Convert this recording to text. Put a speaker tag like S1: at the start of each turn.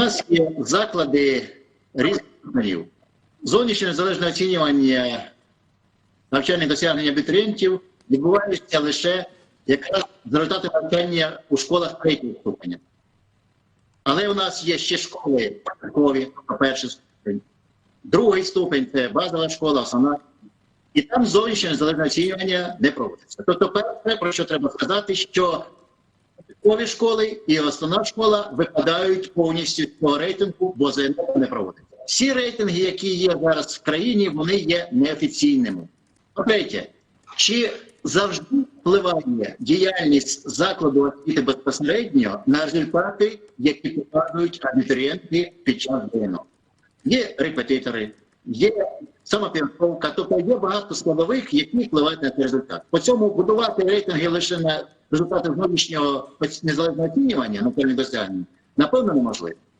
S1: нас є заклади різних рівнів. Зовнішнє незалежне оцінювання навчальних досягнень абітурієнтів відбувається лише якраз за результатами навчання у школах третього ступеня. Але у нас є ще школи початкові, перший ступень, другий ступень це базова школа, основна. І там зовнішнє незалежне оцінювання не проводиться. Тобто, перше, про що треба сказати, що початкові школи і основна школа випадають повністю цього рейтингу, бо ЗНО не проводиться. Всі рейтинги, які є зараз в країні, вони є неофіційними. По-третє, чи завжди впливає діяльність закладу освіти безпосередньо на результати, які показують абітурієнти під час ЗНО? Є репетитори, є самопідготовка, тобто є багато складових, які впливають на цей результат. По цьому будувати рейтинги лише на результати зовнішнього незалежного оцінювання на певні досягнення, напевно, неможливо.